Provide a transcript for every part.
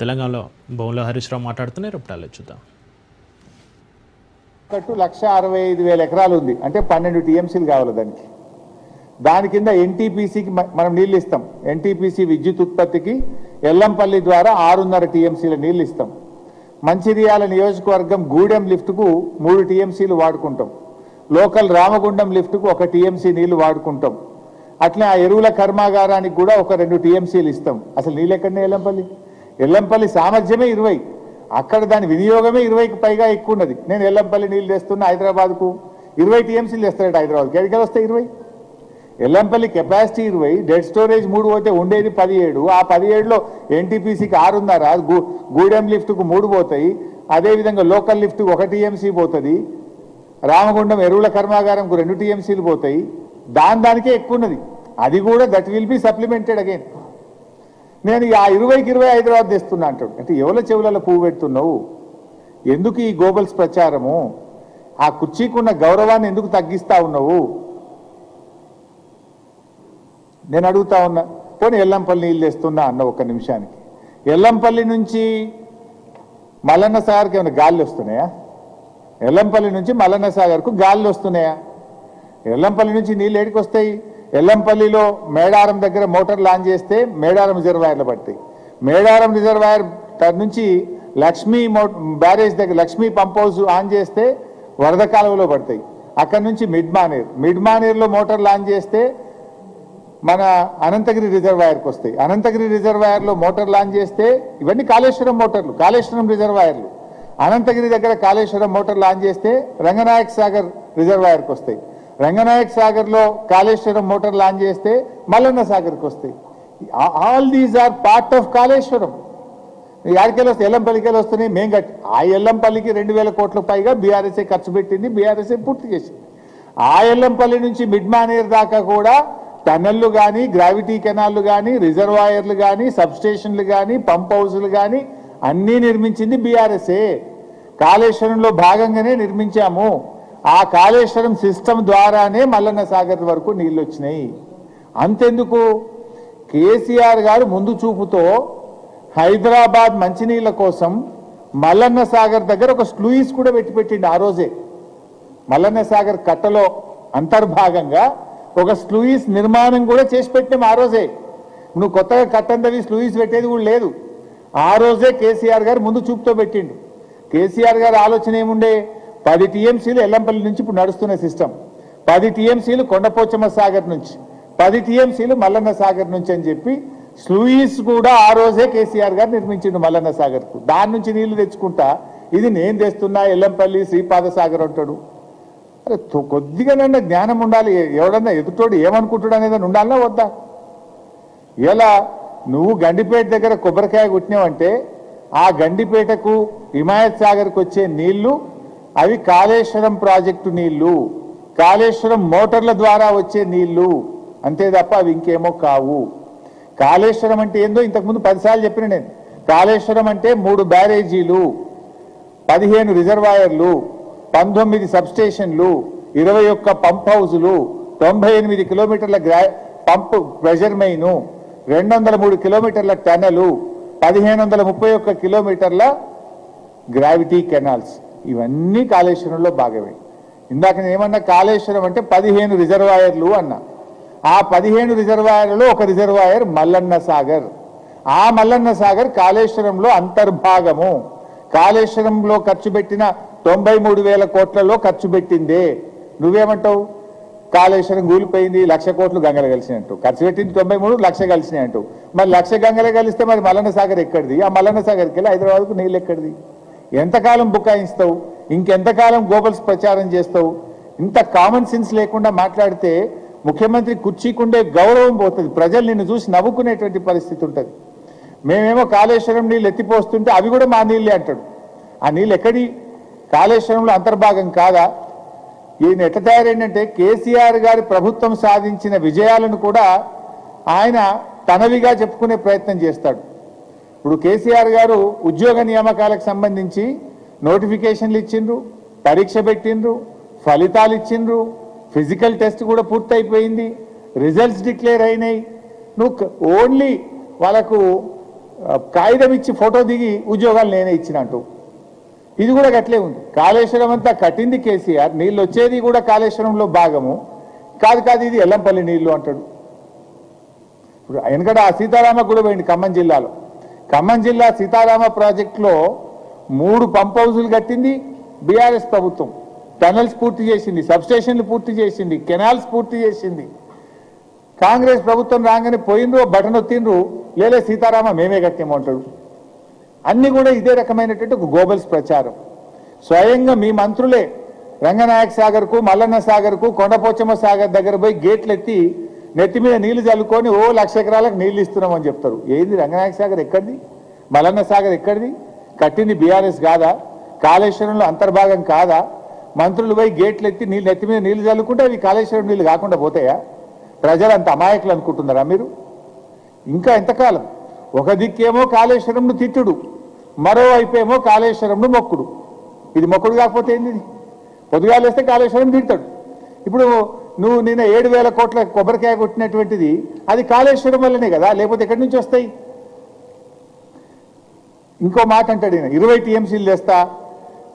తెలంగాణలో బొమ్మల హరీష్ రావు మాట్లాడుతున్నారు చూద్దాం. కట్టు లక్ష అరవై ఐదు వేల ఎకరాలు ఉంది. అంటే పన్నెండు టీఎంసీలు కావాలి దానికి. దాని కింద ఎన్టీపీసీకి మనం నీళ్ళు ఇస్తాం. ఎన్టీపీసీ విద్యుత్ ఉత్పత్తికి ఎల్లంపల్లి ద్వారా ఆరున్నర టీఎంసీల నీళ్ళు ఇస్తాం. మంచిర్యాల నియోజకవర్గం గూడెం లిఫ్ట్కు మూడు టీఎంసీలు వాడుకుంటాం. లోకల్ రామగుండం లిఫ్ట్కు ఒక టీఎంసీ నీళ్ళు వాడుకుంటాం. అట్లే ఆ ఎరువుల కర్మాగారానికి కూడా ఒక రెండు టీఎంసీలు ఇస్తాం. అసలు నీళ్ళు ఎక్కడనే ఎల్లంపల్లి? ఎల్లంపల్లి సామర్థ్యమే ఇరవై. అక్కడ దాని వినియోగమే ఇరవైకి పైగా ఎక్కువ ఉన్నది నేను ఎల్లంపల్లి నీళ్ళు తెస్తున్నా హైదరాబాద్కు. ఇరవై టీఎంసీలు తెస్తారట హైదరాబాద్కి. ఎక్కడికి వస్తాయి ఇరవై. ఎల్లంపల్లి కెపాసిటీ ఇరవై డెడ్ స్టోరేజ్ మూడు పోతే ఉండేది పదిహేడు. ఆ పదిహేడులో ఎన్టీపీసీకి ఆరున్నర గూ గూడెం లిఫ్ట్కు మూడు పోతాయి. అదేవిధంగా లోకల్ లిఫ్ట్కు ఒక టీఎంసీ పోతుంది. రామగుండం ఎరువుల కర్మాగారంకు రెండు టీఎంసీలు పోతాయి. దాని దానికే ఎక్కువ ఉన్నది అది కూడా that will be supplemented again. నేను ఆ ఇరవైకి ఇరవై హైదరాబాద్ తెస్తున్నా అంటాడు. అంటే ఎవరి చెవులలో పువ్వు పెడుతున్నావు? ఎందుకు ఈ గోబల్స్ ప్రచారము? ఆ కుర్చీకున్న గౌరవాన్ని ఎందుకు తగ్గిస్తా ఉన్నావు? నేను అడుగుతా ఉన్నా. పోనీ ఎల్లంపల్లి నీళ్ళు తెస్తున్నా అన్న ఒక్క నిమిషానికి. ఎల్లంపల్లి నుంచి మల్లన్న సాగర్కి ఏమైనా గాలి వస్తున్నాయా? ఎల్లంపల్లి నుంచి మల్లన్న సాగర్కు గాలి వస్తున్నాయా? ఎల్లంపల్లి నుంచి నీళ్ళు ఏడికి వస్తాయి? ఎల్లంపల్లిలో మేడారం దగ్గర మోటార్ లాంచ్ చేస్తే మేడారం రిజర్వాయర్లు పడతాయి. మేడారం రిజర్వాయర్ నుంచి లక్ష్మీ మో బ్యారేజ్ దగ్గర లక్ష్మీ పంప్ హౌస్ ఆన్ చేస్తే వరద కాలువలో పడతాయి. అక్కడ నుంచి మిడ్మానేర్ మిడ్మానేర్లో మోటార్ లాంచ్ చేస్తే మన అనంతగిరి రిజర్వాయర్కి వస్తాయి. అనంతగిరి రిజర్వాయర్లో మోటార్ లాంచ్ చేస్తే ఇవన్నీ కాళేశ్వరం మోటార్లు కాళేశ్వరం రిజర్వాయర్లు. అనంతగిరి దగ్గర కాళేశ్వరం మోటార్ లాంచ్ చేస్తే రంగనాయక్ సాగర్ రిజర్వాయర్కి వస్తాయి. రంగనాయక్ సాగర్లో కాళేశ్వరం మోటార్ లాంచ్ చేస్తే మల్లన్న సాగర్కి వస్తాయి. All these are part of Kaleshwaram. యాడికెళ్ళి వస్తే ఎల్లంపల్లికెళ్ళి వస్తున్నాయి మేము కట్టి ఆ ఎల్లంపల్లికి రెండు వేల కోట్ల పైగా బీఆర్ఎస్ఏ ఖర్చు పెట్టింది బీఆర్ఎస్ఏ పూర్తి చేసింది. ఆ ఎల్లంపల్లి నుంచి మిడ్ మానేర్ దాకా కూడా టన్నెళ్ళు కానీ గ్రావిటీ కెనాల్లు కానీ రిజర్వాయర్లు కానీ సబ్స్టేషన్లు కానీ పంప్ హౌస్లు కానీ అన్నీ నిర్మించింది బీఆర్ఎస్ఏ. కాళేశ్వరంలో భాగంగానే నిర్మించాము. ఆ కాళేశ్వరం సిస్టమ్ ద్వారానే మల్లన్న సాగర్ వరకు నీళ్ళు వచ్చినాయి అంతెందుకు? కేసీఆర్ గారు ముందు చూపుతో హైదరాబాద్ మంచినీళ్ళ కోసం మల్లన్న సాగర్ దగ్గర ఒక స్లూయిస్ కూడా పెట్టి పెట్టిండు ఆ రోజే. మల్లన్న సాగర్ కట్టలో అంతర్భాగంగా ఒక స్లూయిస్ నిర్మాణం కూడా చేసి పెట్టినాం ఆ రోజే. నువ్వు కొత్తగా కట్టందవి స్లూయిస్ పెట్టేది కూడా లేదు. ఆ రోజే కేసీఆర్ గారు ముందు చూపుతో పెట్టిండు. కేసీఆర్ గారు ఆలోచన ఏముండే? పది టీఎంసీలు ఎల్లంపల్లి నుంచి ఇప్పుడు నడుస్తున్న సిస్టమ్. పది టీఎంసీలు కొండపోచమ్మ సాగర్ నుంచి పది టీఎంసీలు మల్లన్న సాగర్ నుంచి అని చెప్పి స్లూయిస్ కూడా ఆ రోజే కేసీఆర్ గారు నిర్మించిండు మల్లన్న సాగర్కు. దాని నుంచి నీళ్ళు తెచ్చుకుంటా ఇది నేను తెస్తున్నా ఎల్లంపల్లి శ్రీపాద సాగర్ అంటాడు. అరే కొద్దిగానన్నా జ్ఞానం ఉండాలి. ఎవడన్నా ఎదుటోడు ఏమనుకుంటాడు అనేది ఉండాలన్నా వద్దా? ఇలా నువ్వు గండిపేట దగ్గర కొబ్బరికాయ కుట్టినావంటే ఆ గండిపేటకు హిమాయత్ సాగర్కి వచ్చే నీళ్ళు అవి కాళేశ్వరం ప్రాజెక్టు నీళ్ళు. కాళేశ్వరం మోటార్ల ద్వారా వచ్చే నీళ్ళు. అంతే తప్ప అవి ఇంకేమో కావు. కాళేశ్వరం అంటే ఏందో ఇంతకుముందు పదిసార్లు చెప్పిన నేను. కాళేశ్వరం అంటే మూడు బ్యారేజీలు పదిహేను రిజర్వాయర్లు పంతొమ్మిది సబ్స్టేషన్లు ఇరవై ఒక్క పంప్ హౌజులు తొంభై ఎనిమిది కిలోమీటర్ల గ్రా పంప్ ప్రెషర్ మెయిన్ రెండు వందల మూడు కిలోమీటర్ల టనలు పదిహేను వందల ముప్పై ఒక్క కిలోమీటర్ల గ్రావిటీ కెనాల్స్. ఇవన్నీ కాళేశ్వరంలో భాగమే. ఇందాక నేను ఏమన్నా కాళేశ్వరం అంటే పదిహేను రిజర్వాయర్లు అన్నా. ఆ పదిహేను రిజర్వాయర్లలో ఒక రిజర్వాయర్ మల్లన్న సాగర్. ఆ మల్లన్న సాగర్ కాళేశ్వరంలో అంతర్భాగము. కాళేశ్వరంలో ఖర్చు పెట్టిన తొంభై మూడు వేల కోట్లలో ఖర్చు పెట్టిందే. నువ్వేమంటావు? కాళేశ్వరం కూలిపోయింది లక్ష కోట్లు గంగలు కలిసినట్టు. ఖర్చు పెట్టింది తొంభై మూడు లక్ష కలిసినాయి అంటూ మరి లక్ష గంగలే కలిస్తే మరి మల్లన్న సాగర్ ఎక్కడిది? ఆ మల్లన్న సాగర్కి వెళ్ళి హైదరాబాద్కు నీళ్ళు ఎక్కడిది? ఎంతకాలం బుకాయిస్తావు ఇంకెంతకాలం గోబల్స్ ప్రచారం చేస్తావు? ఇంత కామన్ సెన్స్ లేకుండా మాట్లాడితే ముఖ్యమంత్రి కుర్చీకుండే గౌరవం పోతుంది. ప్రజలు నిన్ను చూసి నవ్వుకునేటువంటి పరిస్థితి ఉంటుంది. మేమేమో కాళేశ్వరం నీళ్ళు ఎత్తిపోస్తుంటే అవి కూడా మా నీళ్ళే అంటాడు. ఆ నీళ్ళు ఎక్కడి కాళేశ్వరంలో అంతర్భాగం కాదా? ఈయన ఎట్ట తయారైందంటే కేసీఆర్ గారి ప్రభుత్వం సాధించిన విజయాలను కూడా ఆయన తనవిగా చెప్పుకునే ప్రయత్నం చేస్తాడు. ఇప్పుడు కేసీఆర్ గారు ఉద్యోగ నియామకాలకు సంబంధించి నోటిఫికేషన్లు ఇచ్చిండ్రు పరీక్ష పెట్టిండ్రు ఫలితాలు ఇచ్చిండ్రు ఫిజికల్ టెస్ట్ కూడా పూర్తయిపోయింది రిజల్ట్స్ డిక్లేర్ అయినాయి. నువ్వు ఓన్లీ వాళ్ళకు కాగితం ఇచ్చి ఫోటో దిగి ఉద్యోగాలు నేనే ఇచ్చినట్టు. ఇది కూడా గట్లే ఉంది. కాళేశ్వరం అంతా కట్టింది కేసీఆర్ నీళ్ళు వచ్చేది కూడా కాళేశ్వరంలో భాగము. కాదు కాదు ఇది ఎల్లంపల్లి నీళ్ళు అంటాడు. ఇప్పుడు వెనకట సీతారామ కూడా పోయింది ఖమ్మం జిల్లాలో. ఖమ్మం జిల్లా సీతారామ ప్రాజెక్టులో మూడు పంప్ హౌజులు కట్టింది బీఆర్ఎస్ ప్రభుత్వం. టనల్స్ పూర్తి చేసింది సబ్స్టేషన్లు పూర్తి చేసింది కెనాల్స్ పూర్తి చేసింది. కాంగ్రెస్ ప్రభుత్వం రాగానే పోయిండ్రు బటన్ ఒత్తిండ్రు లేలే సీతారామ మేమే కట్టేమంటాడు అన్ని కూడా ఇదే రకమైనటువంటి ఒక గోబల్స్ ప్రచారం. స్వయంగా మీ మంత్రులే రంగనాయక సాగర్కు మల్లన్న సాగర్కు కొండపోచమ్మ సాగర్ దగ్గర పోయి గేట్లు ఎత్తి నెత్తి మీద నీళ్ళు చల్లుకొని ఓ లక్ష ఎకరాలకు నీళ్ళు ఇస్తున్నామని చెప్తారు. ఏంది రంగనాయక సాగర్ ఎక్కడిది? మలన్న సాగర్ ఎక్కడిది? కట్టింది బీఆర్ఎస్ కాదా? కాళేశ్వరంలో అంతర్భాగం కాదా? మంత్రులు పోయి గేట్లు ఎత్తి నీళ్ళు నెత్తి మీద నీళ్ళు చల్లుకుంటే అవి కాళేశ్వరం నీళ్ళు కాకుండా పోతాయా? ప్రజలు అంత అమాయకులు అనుకుంటున్నారా మీరు? ఇంకా ఎంతకాలం? ఒక దిక్కేమో కాళేశ్వరంను తిట్టుడు మరోవైపు ఏమో కాళేశ్వరంను మొక్కుడు. ఇది మొక్కుడు కాకపోతే ఏంది ఇది? కాళేశ్వరం తిడతాడు. ఇప్పుడు నువ్వు నిన్న ఏడు వేల కోట్ల కొబ్బరికాయ కొట్టినటువంటిది అది కాళేశ్వరం వల్లనే కదా? లేకపోతే ఎక్కడి నుంచి వస్తాయి? ఇంకో మాట అంటాడు నేను ఇరవై టీఎంసీలు తెస్తా.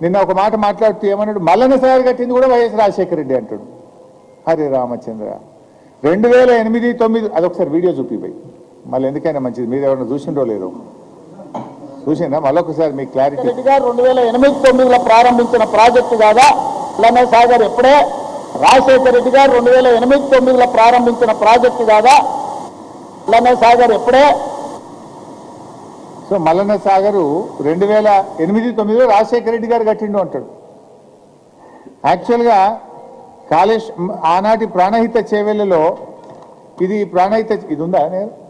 నిన్న ఒక మాట మాట్లాడుతూ ఏమన్నాడు? మల్లన్న సాగర్ కట్టింది కూడా వైఎస్ రాజశేఖర రెడ్డి అంటాడు. హరే రామచంద్ర. రెండు వేల ఎనిమిది తొమ్మిది అదొకసారి వీడియో చూపిపోయి మళ్ళీ ఎందుకైనా మంచిది మీరు ఎవరైనా చూసిండో లేదో చూసిందా మళ్ళొకసారి మీ క్లారిటీ రెడ్డి గారు రెండు వేల ఎనిమిది తొమ్మిదిలో ప్రారంభించిన ప్రాజెక్టు కాదా? మల్లన్న సాగర్ ఎప్పుడే రాజశేఖర రెడ్డి గారు రెండు వేల ఎనిమిది తొమ్మిదిలో ప్రారంభించిన ప్రాజెక్టు కాదా లనే సాగర్ ఎప్పుడే? సో మల్లన్న సాగరు రెండు వేల ఎనిమిది తొమ్మిదిలో రాజశేఖర రెడ్డి గారు కట్టిండు అంటాడు. యాక్చువల్గా కాళేశ్ ఆనాటి ప్రాణహిత చేవెళ్ళలో ఇది ప్రాణహిత ఇది ఉందా?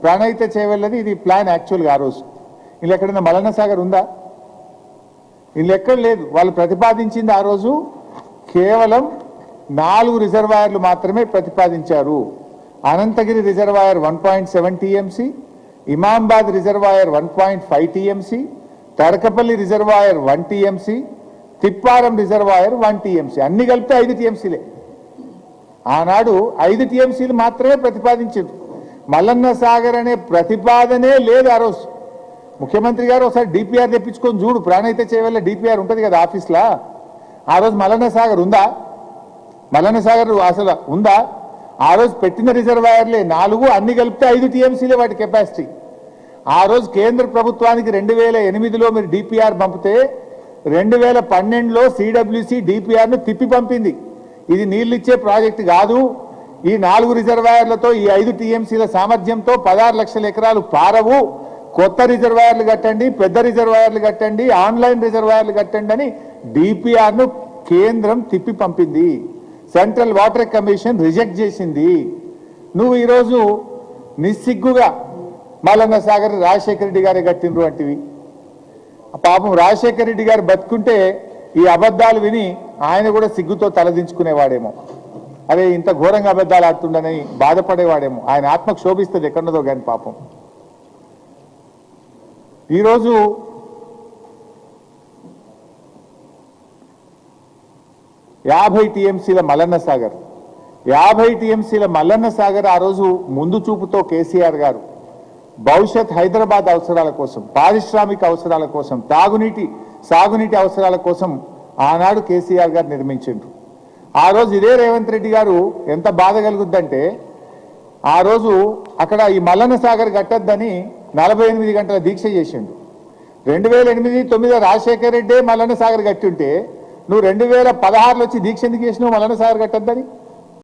ప్రాణహిత చేవెళ్ళది ఇది ప్లాన్ యాక్చువల్గా ఆ రోజు. ఇలా ఎక్కడైనా మల్లన్న సాగర్ ఉందా? వీళ్ళు ఎక్కడ లేదు. వాళ్ళు ప్రతిపాదించింది ఆ రోజు కేవలం నాలుగు రిజర్వాయర్లు మాత్రమే ప్రతిపాదించారు. Ananthagiri reservoir one point seven TMC Imambad reservoir one point five TMC Tadakapalli reservoir one TMC Tipparam reservoir one TMC. అన్ని కలిపితే ఐదు టీఎంసీలే. ఆనాడు ఐదు టీఎంసీలు మాత్రమే ప్రతిపాదించారు. మల్లన్న సాగర్ అనే ప్రతిపాదనే లేదు ఆ రోజు. ముఖ్యమంత్రి గారు ఒకసారి డిపిఆర్ తెప్పించుకొని చూడు ప్రాణైతే చేయవల్ల డిపిఆర్ ఉంటుంది కదా ఆఫీస్లా? ఆ రోజు మల్లన్న సాగర్ ఉందా? మల్లన్న సాగర్ అసలు ఉందా? ఆ రోజు పెట్టిన రిజర్వాయర్లే నాలుగు అన్ని కలిపితే ఐదు టీఎంసీలే వాటి కెపాసిటీ. ఆ రోజు కేంద్ర ప్రభుత్వానికి రెండు వేల ఎనిమిదిలో మీరు డిపిఆర్ పంపితే రెండు వేల పన్నెండులో సిడబ్ల్యూసి డిపిఆర్ను తిప్పి పంపింది. ఇది నీళ్ళు ఇచ్చే ప్రాజెక్టు కాదు. ఈ నాలుగు రిజర్వాయర్లతో ఈ ఐదు టీఎంసీల సామర్థ్యంతో పదహారు లక్షల ఎకరాలు పారవు. కొత్త రిజర్వాయర్లు కట్టండి పెద్ద రిజర్వాయర్లు కట్టండి ఆన్లైన్ రిజర్వాయర్లు కట్టండి అని డిపిఆర్ను కేంద్రం తిప్పి పంపింది. సెంట్రల్ వాటర్ కమిషన్ రిజెక్ట్ చేసింది. నువ్వు ఈరోజు నిస్సిగ్గుగా మల్లన్న సాగర్ రాజశేఖర రెడ్డి గారే కట్టినరు వంటివి పాపం రాజశేఖర రెడ్డి గారు బతుకుంటే ఈ అబద్ధాలు విని ఆయన కూడా సిగ్గుతో తలదించుకునేవాడేమో. అదే ఇంత ఘోరంగా అబద్ధాలు ఆడుతుండని బాధపడేవాడేమో. ఆయన ఆత్మ క్షోభిస్తుంది ఎక్కడున్నదో కానీ పాపం. ఈరోజు యాభై టీఎంసీల మల్లన్న సాగర్ యాభై టీఎంసీల మల్లన్న సాగర్ ఆ రోజు ముందు చూపుతో కేసీఆర్ గారు భవిష్యత్ హైదరాబాద్ అవసరాల కోసం పారిశ్రామిక అవసరాల కోసం తాగునీటి సాగునీటి అవసరాల కోసం ఆనాడు కేసీఆర్ గారు నిర్మించిండ్రు. ఆ రోజు ఇదే రేవంత్ రెడ్డి గారు ఎంత బాధ కలుగుద్దంటే ఆ రోజు అక్కడ ఈ మల్లన్న సాగర్ కట్టద్దని నలభై ఎనిమిది గంటల దీక్ష చేసిండు. రెండు వేల ఎనిమిది తొమ్మిది రాజశేఖర రెడ్డే మల్లన్న సాగర్ కట్టుంటే నువ్వు రెండు వేల పదహారులో నుంచి దీక్ష ఎందుకు చేసినావు మల్లన్న సాగర్ కట్టద్దని?